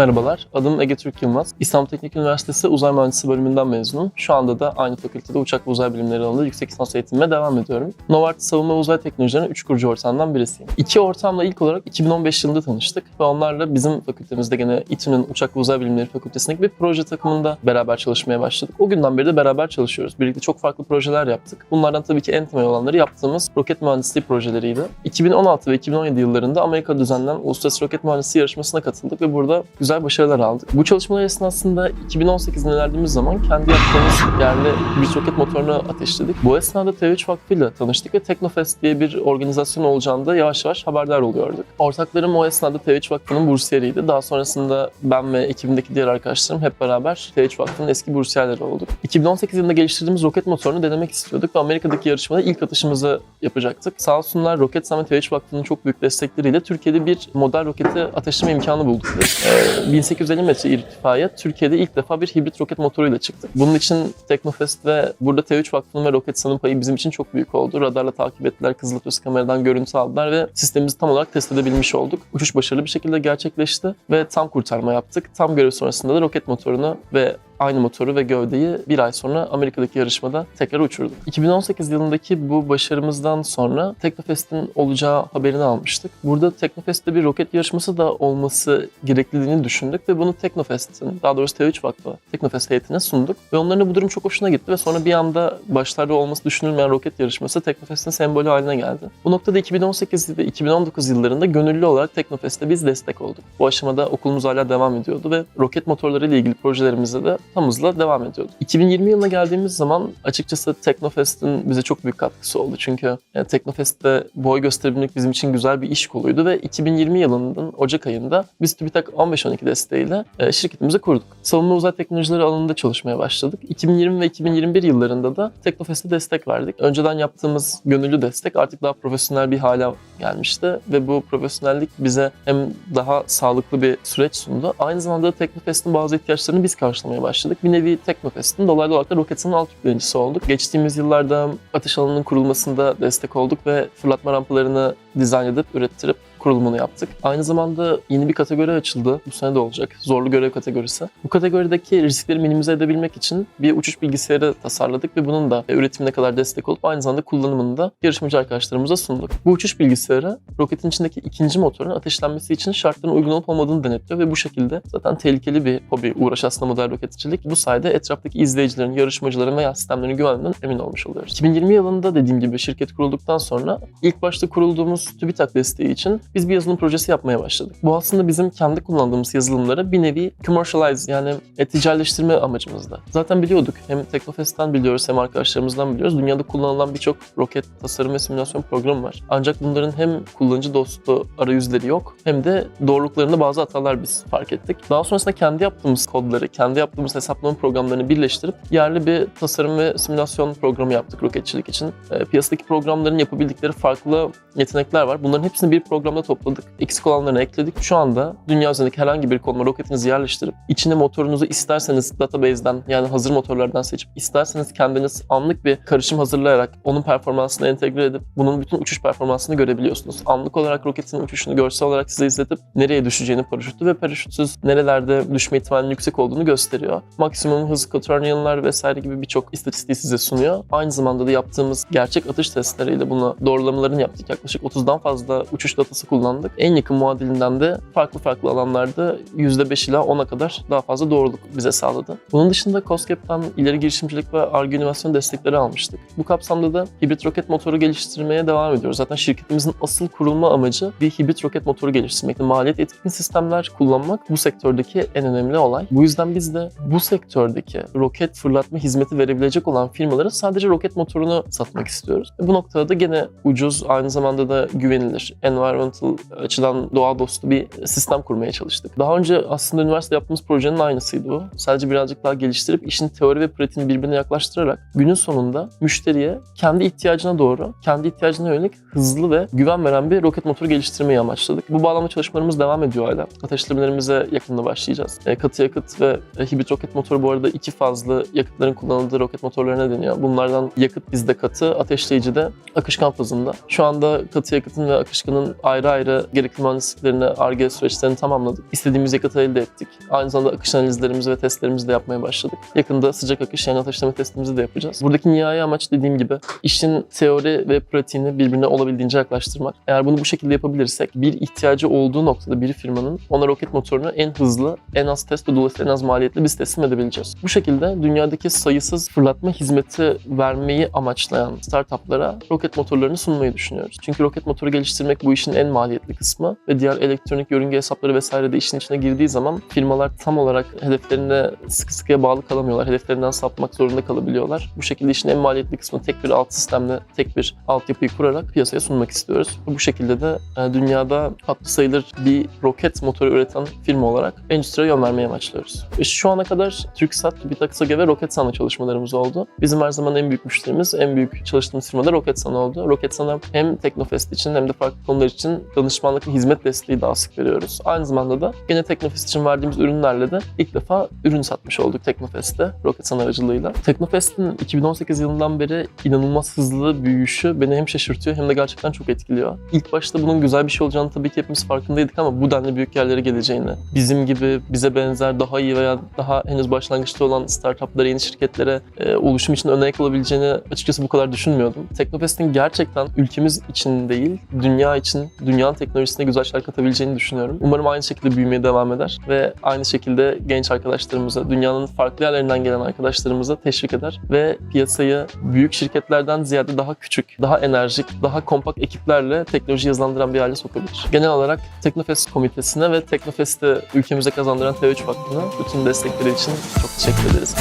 Merhabalar, adım Ege Türk Yılmaz. İstanbul Teknik Üniversitesi Uzay Mühendisliği bölümünden mezunum. Şu anda da aynı fakültede uçak ve uzay bilimleri alanında yüksek lisans eğitimime devam ediyorum. Novartis Savunma Uzay Teknolojilerinin 3 kurucu ortağından birisiyim. İki ortağımla ilk olarak 2015 yılında tanıştık ve onlarla bizim fakültemizde gene İTÜ'nün Uçak ve Uzay Bilimleri Fakültesindeki bir proje takımında beraber çalışmaya başladık. O günden beri de beraber çalışıyoruz. Birlikte çok farklı projeler yaptık. Bunlardan tabii ki en temel olanları yaptığımız roket mühendisliği projeleriydi. 2016 ve 2017 yıllarında Amerika düzenlenen Uluslararası Roket Mühendisliği yarışmasına katıldık ve burada güzel başarılar aldık. Bu çalışmalar esnasında 2018 ilerlediğimiz zaman kendi yaptığımız yerli bir roket motorunu ateşledik. Bu esnada T3 Vakfı ile tanıştık ve Teknofest diye bir organizasyon olacağını da yavaş yavaş haberdar oluyorduk. Ortaklarım o esnada T3 Vakfı'nın bursiyeriydi. Daha sonrasında ben ve ekibimdeki diğer arkadaşlarım hep beraber T3 Vakfı'nın eski bursiyerleri olduk. 2018 yılında geliştirdiğimiz roket motorunu denemek istiyorduk ve Amerika'daki yarışmada ilk atışımızı yapacaktık. Sağ olsunlar Roketsam ve T3 Vakfı'nın çok büyük destekleriyle Türkiye'de bir model roketi ateşleme imkanı bulduk. Ee, 1850 metre irtifaya Türkiye'de ilk defa bir hibrit roket motoruyla çıktık. Bunun için Teknofest ve burada T3 Vakfı'nın ve Roketsan'ın payı bizim için çok büyük oldu. Radarla takip ettiler, kızılötesi kameradan görüntü aldılar ve sistemimizi tam olarak test edebilmiş olduk. Uçuş başarılı bir şekilde gerçekleşti ve tam kurtarma yaptık. Tam görev sonrasında da roket motorunu ve aynı motoru ve gövdeyi bir ay sonra Amerika'daki yarışmada tekrar uçurduk. 2018 yılındaki bu başarımızdan sonra Teknofest'in olacağı haberini almıştık. Burada Teknofest'te bir roket yarışması da olması gerekliliğini düşündük ve bunu Teknofest'in, daha doğrusu T3 Vakfı Teknofest heyetine sunduk. Ve onların bu durum çok hoşuna gitti ve sonra bir anda başlarda olması düşünülmeyen roket yarışması Teknofest'in sembolü haline geldi. Bu noktada 2018 ve 2019 yıllarında gönüllü olarak Teknofest'te biz destek olduk. Bu aşamada okulumuz hala devam ediyordu ve roket motorları ile ilgili projelerimizde de hızla devam ediyordu. 2020 yılına geldiğimiz zaman açıkçası Teknofest'in bize çok büyük katkısı oldu. Çünkü yani Teknofest'te boy gösterebilmek bizim için güzel bir iş koluydu ve 2020 yılının Ocak ayında biz TÜBİTAK 15-12 desteğiyle e, şirketimizi kurduk. Savunma uzay teknolojileri alanında çalışmaya başladık. 2020 ve 2021 yıllarında da Teknofest'e destek verdik. Önceden yaptığımız gönüllü destek artık daha profesyonel bir hale gelmişti ve bu profesyonellik bize hem daha sağlıklı bir süreç sundu. Aynı zamanda da Teknofest'in bazı ihtiyaçlarını biz karşılamaya başladık. Bir nevi Teknofest'in dolaylı olarak da Roketsan'ın alt yüklenicisi olduk. Geçtiğimiz yıllarda atış alanının kurulmasında destek olduk ve fırlatma rampalarını dizayn edip, ürettirip kurulumunu yaptık. Aynı zamanda yeni bir kategori açıldı. Bu sene de olacak. Zorlu görev kategorisi. Bu kategorideki riskleri minimize edebilmek için bir uçuş bilgisayarı tasarladık ve bunun da üretimine kadar destek olup aynı zamanda kullanımını da yarışmacı arkadaşlarımıza sunduk. Bu uçuş bilgisayarı roketin içindeki ikinci motorun ateşlenmesi için şartların uygun olup olmadığını denetliyor ve bu şekilde zaten tehlikeli bir hobi uğraş aslında model roketçilik. Bu sayede etraftaki izleyicilerin, yarışmacıların veya sistemlerin güvenliğinden emin olmuş oluyoruz. 2020 yılında dediğim gibi şirket kurulduktan sonra ilk başta kurulduğumuz TÜBİTAK desteği için biz bir yazılım projesi yapmaya başladık. Bu aslında bizim kendi kullandığımız yazılımları bir nevi commercialize yani e, ticaretleştirme amacımızda. Zaten biliyorduk hem Teknofest'ten biliyoruz hem arkadaşlarımızdan biliyoruz. Dünyada kullanılan birçok roket tasarım ve simülasyon programı var. Ancak bunların hem kullanıcı dostu arayüzleri yok hem de doğruluklarında bazı hatalar biz fark ettik. Daha sonrasında kendi yaptığımız kodları, kendi yaptığımız hesaplama programlarını birleştirip yerli bir tasarım ve simülasyon programı yaptık roketçilik için. E, piyasadaki programların yapabildikleri farklı yetenekler var. Bunların hepsini bir programda topladık. Eksik olanlarını ekledik. Şu anda dünya üzerindeki herhangi bir konuma roketinizi yerleştirip içine motorunuzu isterseniz database'den yani hazır motorlardan seçip isterseniz kendiniz anlık bir karışım hazırlayarak onun performansını entegre edip bunun bütün uçuş performansını görebiliyorsunuz. Anlık olarak roketin uçuşunu görsel olarak size izletip nereye düşeceğini paraşütlü ve paraşütsüz nerelerde düşme ihtimalinin yüksek olduğunu gösteriyor. Maksimum hız, quaternions vesaire gibi birçok istatistiği size sunuyor. Aynı zamanda da yaptığımız gerçek atış testleriyle bunu doğrulamalarını yaptık. Yaklaşık 30'dan fazla uçuş datası kullandık. En yakın muadilinden de farklı farklı alanlarda %5 ila 10'a kadar daha fazla doğruluk bize sağladı. Bunun dışında COSGAP'ten ileri girişimcilik ve ARGE inovasyon destekleri almıştık. Bu kapsamda da hibrit roket motoru geliştirmeye devam ediyoruz. Zaten şirketimizin asıl kurulma amacı bir hibrit roket motoru geliştirmek. Maliyet etkin sistemler kullanmak bu sektördeki en önemli olay. Bu yüzden biz de bu sektördeki roket fırlatma hizmeti verebilecek olan firmalara sadece roket motorunu satmak istiyoruz. Bu noktada da gene ucuz, aynı zamanda da güvenilir, environmental açıdan doğa dostu bir sistem kurmaya çalıştık. Daha önce aslında üniversite yaptığımız projenin aynısıydı bu. Sadece birazcık daha geliştirip işin teori ve pratiğini birbirine yaklaştırarak günün sonunda müşteriye kendi ihtiyacına doğru, kendi ihtiyacına yönelik hızlı ve güven veren bir roket motoru geliştirmeyi amaçladık. Bu bağlamda çalışmalarımız devam ediyor hala. Ateşlemelerimize yakında başlayacağız. E, katı yakıt ve e, hibrit roket motoru bu arada iki fazlı yakıtların kullanıldığı roket motorlarına deniyor. Bunlardan yakıt bizde katı, ateşleyici de akışkan fazında. Şu anda katı yakıtın ve akışkanın ayrı ayrı gerekli mühendisliklerini, ARGE süreçlerini tamamladık. İstediğimiz yakıtı elde ettik. Aynı zamanda akış analizlerimizi ve testlerimizi de yapmaya başladık. Yakında sıcak akış yani ateşleme testimizi de yapacağız. Buradaki nihai amaç dediğim gibi işin teori ve pratiğini birbirine olabildiğince yaklaştırmak. Eğer bunu bu şekilde yapabilirsek bir ihtiyacı olduğu noktada bir firmanın ona roket motorunu en hızlı, en az test ve dolayısıyla en az maliyetli biz teslim edebileceğiz. Bu şekilde dünyadaki sayısız fırlatma hizmeti vermeyi amaçlayan startuplara roket motorlarını sunmayı düşünüyoruz. Çünkü roket motoru geliştirmek bu işin en maliyetli kısmı ve diğer elektronik yörünge hesapları vesaire de işin içine girdiği zaman firmalar tam olarak hedeflerine sıkı sıkıya bağlı kalamıyorlar. Hedeflerinden sapmak zorunda kalabiliyorlar. Bu şekilde işin en maliyetli kısmı tek bir alt sistemle, tek bir altyapıyı kurarak piyasaya sunmak istiyoruz. Bu şekilde de e, dünyada hatlı sayılır bir roket motoru üreten firma olarak endüstriye yön vermeye amaçlıyoruz. E, Şu ana kadar TürkSat, TÜBİTAK, SAGE ve Roketsan'la çalışmalarımız oldu. Bizim her zaman en büyük müşterimiz, en büyük çalıştığımız firma da Roketsan oldu. Roketsan'a hem Teknofest için hem de farklı konular için danışmanlık ve hizmet desteği daha sık veriyoruz. Aynı zamanda da yine Teknofest için verdiğimiz ürünlerle de ilk defa ürün satmış olduk Teknofest'te Roketsan aracılığıyla. Teknofest'in 2018 yılından beri inanılmaz hızlı büyüyüşü beni hem şaşırtıyor hem de gerçekten çok etkiliyor. İlk başta bunun güzel bir şey olacağını tabii ki hepimiz farkındaydık ama bu denli büyük yerlere geleceğini, bizim gibi bize benzer daha iyi veya daha henüz başlangıçta olan startuplara, yeni şirketlere e, oluşum için örnek olabileceğini açıkçası bu kadar düşünmüyordum. Teknofest'in gerçekten ülkemiz için değil, dünya için, dünyanın teknolojisine güzel şeyler katabileceğini düşünüyorum. Umarım aynı şekilde büyümeye devam eder ve aynı şekilde genç arkadaşlarımıza, dünyanın farklı yerlerinden gelen arkadaşlarımıza teşvik eder ve piyasayı büyük şirketlerden ziyade daha küçük, daha enerjik, daha kompakt ekiplerle teknoloji hızlandıran bir hale sokabilir. Genel olarak Teknofest komitesine ve Teknofest'i ülkemize kazandıran T3 Vakfı'na bütün destekleri için çok teşekkür ederiz.